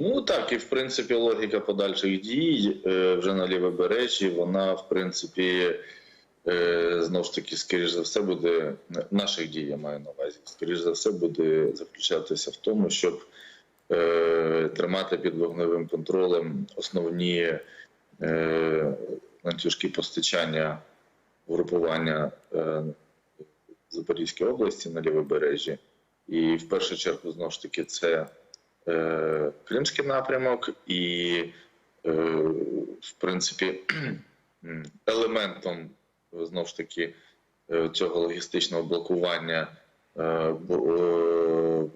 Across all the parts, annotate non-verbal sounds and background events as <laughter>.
Ну так, і в принципі логіка подальших дій е, вже на лівобережжі, вона в принципі е, знову ж таки, скоріш за все, буде наших дій, я маю на увазі, скоріш за все, буде заключатися в тому, щоб е, тримати під вогневим контролем основні ланцюжки постачання групування Запорізькій області на лівобережжі. І в першу чергу, знову ж таки, це Кримський напрямок, і, е, в принципі, <clears throat> елементом знову ж таки е, цього логістичного блокування е, бу- е,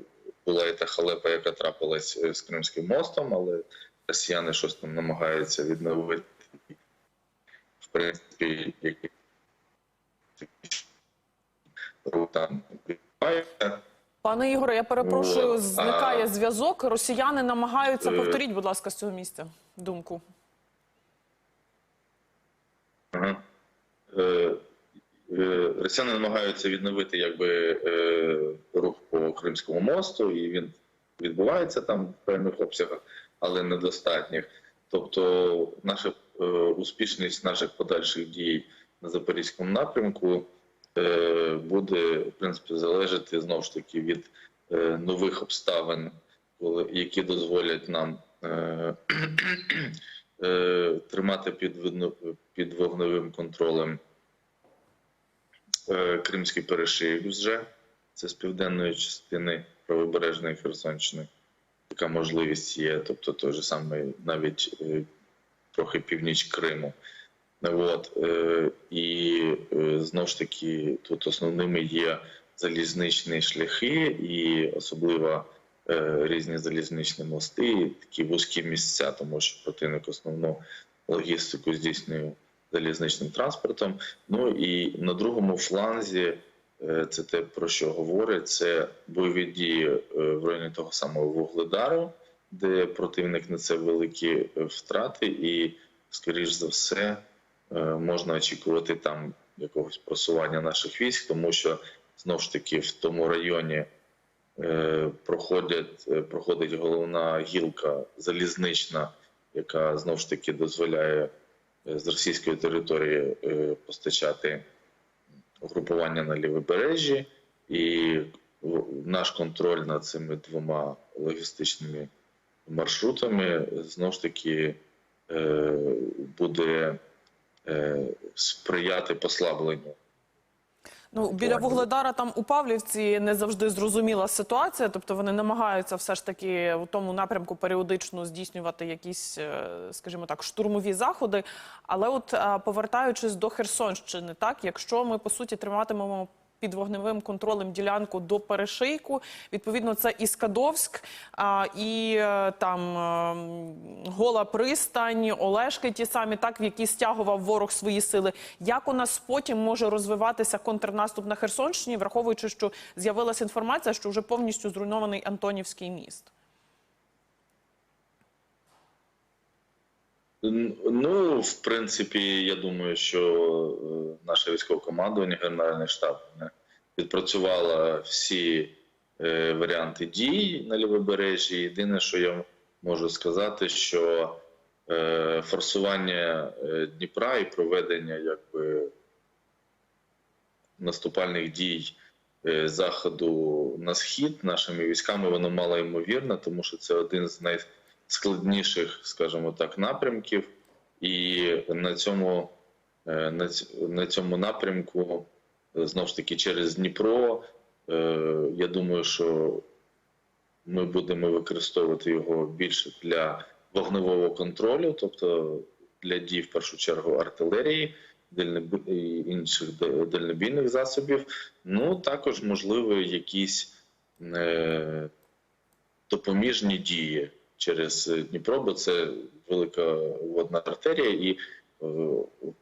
була і та халепа, яка трапилась е, з Кримським мостом, але росіяни щось там намагаються відновити. В принципі, які там відбувається. Пане Ігоре, я перепрошую, зникає зв'язок. Росіяни намагаються. Е. Повторіть, будь ласка, з цього місця думку. Ага. Е, е, Росіяни намагаються відновити якби, е, рух по Кримському мосту, і він відбувається там в певних обсягах, але недостатніх. Тобто, наша е, успішність наших подальших дій на Запорізькому напрямку е, буде в принципі залежати знову ж таки від е, нових обставин, які дозволять нам е, <clears throat> е, тримати під, під вогневим контролем е, Кримський перешийок вже. Це з південної частини правобережної Херсонщини. Така можливість є, тобто той же самий навіть е, трохи північ Криму. От, і знову ж таки, тут основними є залізничні шляхи, і особливо е, різні залізничні мости, і такі вузькі місця, тому що противник основну логістику здійснює залізничним транспортом. Ну і на другому фланзі е, це те, про що говорять, це бойові дії е, в районі того самого Вугледару, де противник несе великі втрати, і, скоріш за все, можна очікувати там якогось просування наших військ, тому що знову ж таки в тому районі е, проходять, е, проходить головна гілка залізнична, яка знову ж таки дозволяє е, з російської території е, постачати угрупування на лівобережжі, і наш контроль над цими двома логістичними маршрутами знову ж таки е, буде е, сприяти послабленню Ну біля Вугледара, там у Павлівці не завжди зрозуміла ситуація. Тобто вони намагаються все ж таки у тому напрямку періодично здійснювати якісь, е, скажімо так, штурмові заходи. Але от е, повертаючись до Херсонщини, так якщо ми по суті триматимемо. Під вогневим контролем ділянку до перешийку. Відповідно, це і Скадовськ, а, і е, там е, Гола Пристань, Олешки, ті самі, так в які стягував ворог свої сили. Як у нас потім може розвиватися контрнаступ на Херсонщині, враховуючи, що з'явилася інформація, що вже повністю зруйнований Антонівський міст? Ну, в принципі, я думаю, що е, наше військове командування, Генеральний штаб е, відпрацювала всі е, варіанти дій на лівобережжі. Єдине, що я можу сказати, що е, форсування е, Дніпра і проведення якби наступальних дій е, заходу на схід нашими військами воно мало ймовірно, тому що це один з найскладніших, скажімо так, напрямків, і на цьому, на цьому напрямку знову ж таки через Дніпро. Я думаю, що ми будемо використовувати його більше для вогневого контролю, тобто для дій в першу чергу артилерії, інших да- дальнобійних засобів. Ну також можливо якісь е, допоміжні дії через Дніпро, бо це велика водна артерія, і е,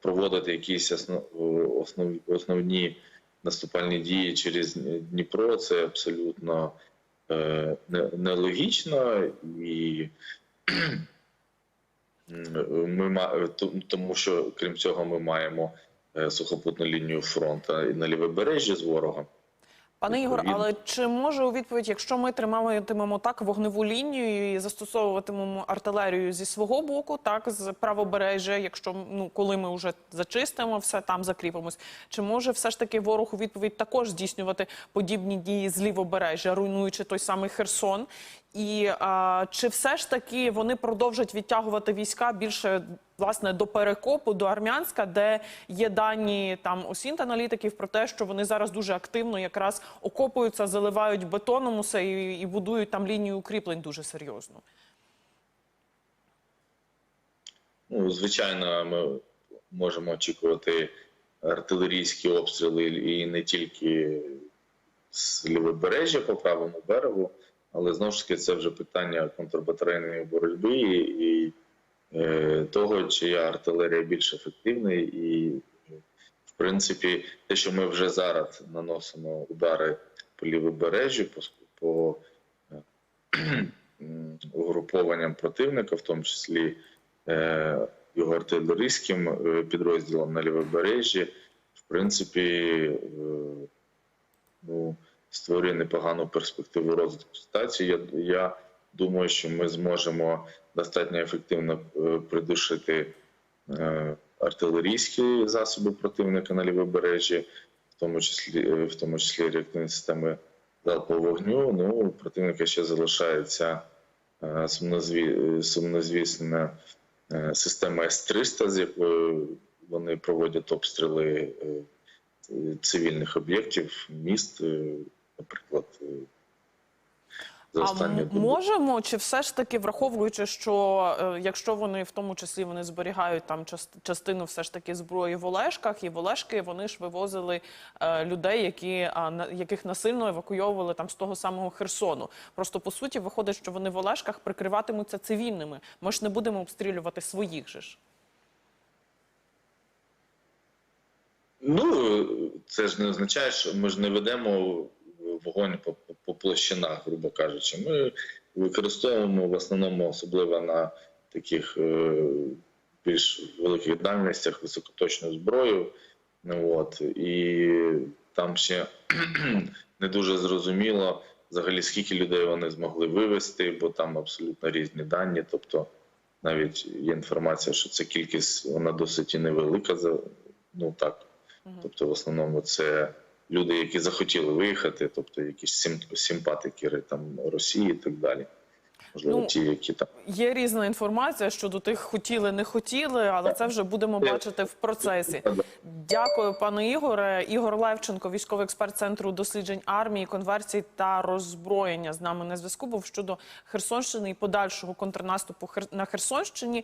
проводити якісь основ, основ, основні наступальні дії через Дніпро це абсолютно нелогічно і ми тому що крім цього ми маємо е, сухопутну лінію фронту і на лівобережжі з ворогом. Пане Ігор, але чи може у відповідь, якщо ми триматимемо так вогневу лінію і застосовуватимемо артилерію зі свого боку, так з правобережжя, якщо ну коли ми вже зачистимо все, там закріпимось, чи може все ж таки ворог у відповідь також здійснювати подібні дії з лівобережжя, руйнуючи той самий Херсон? І а, чи все ж таки вони продовжать відтягувати війська більше власне до перекопу, до Армянська, де є дані там осінт аналітиків про те, що вони зараз дуже активно якраз окопуються, заливають бетоном усе і, і будують там лінію укріплень дуже серйозно. Ну, звичайно, ми можемо очікувати артилерійські обстріли і не тільки з лівобережжя по правому берегу, але знову ж таки це вже питання контрбатарейної боротьби і, е, того, чия артилерія більш ефективна, і в принципі, те, що ми вже зараз наносимо удари по лівобережжю, по, по е, <clears throat> угрупованням противника, в тому числі е, його артилерійським е, підрозділом на лівобережжі, в принципі, е, ну, створює непогану перспективу розвитку ситуації. Я, я думаю, що ми зможемо достатньо ефективно е, придушити е, артилерійські засоби противника на лівобережжі, в тому числі е, в тому числі реактивні системи залпового вогню. Ну, противника ще залишається сумнозві- сумнозвісна система С-300, з якою вони проводять обстріли цивільних об'єктів, міст, наприклад. е, За А можемо, чи все ж таки, враховуючи, що е, якщо вони в тому числі вони зберігають там частину все ж таки зброї в Олешках, і в Олешки вони ж вивозили е, людей, які а, на яких насильно евакуйовували там з того самого Херсону. Просто по суті виходить, що вони в Олешках прикриватимуться цивільними. Ми ж не будемо обстрілювати своїх же ж. Ну, це ж не означає, що ми ж не ведемо вогонь по, по, площинах, грубо кажучи. Ми використовуємо в основному, особливо на таких е, більш великих дальностях, високоточну зброю. Ну, от, і там ще <clears throat> не дуже зрозуміло взагалі, скільки людей вони змогли вивезти, бо там абсолютно різні дані. Тобто навіть є інформація, що ця кількість вона досить і невелика. Ну так, Тобто, в основному це люди, які захотіли виїхати, тобто якісь сим, симпатики там Росії і так далі. Можливо, Ну, ті, які там Є різна інформація щодо тих хотіли, не хотіли, але це вже будемо бачити в процесі. Дякую, пане Ігоре. Ігор Левченко, військовий експерт центру досліджень армії, конверсій та роззброєння з нами на зв'язку був щодо Херсонщини і подальшого контрнаступу на Херсонщині.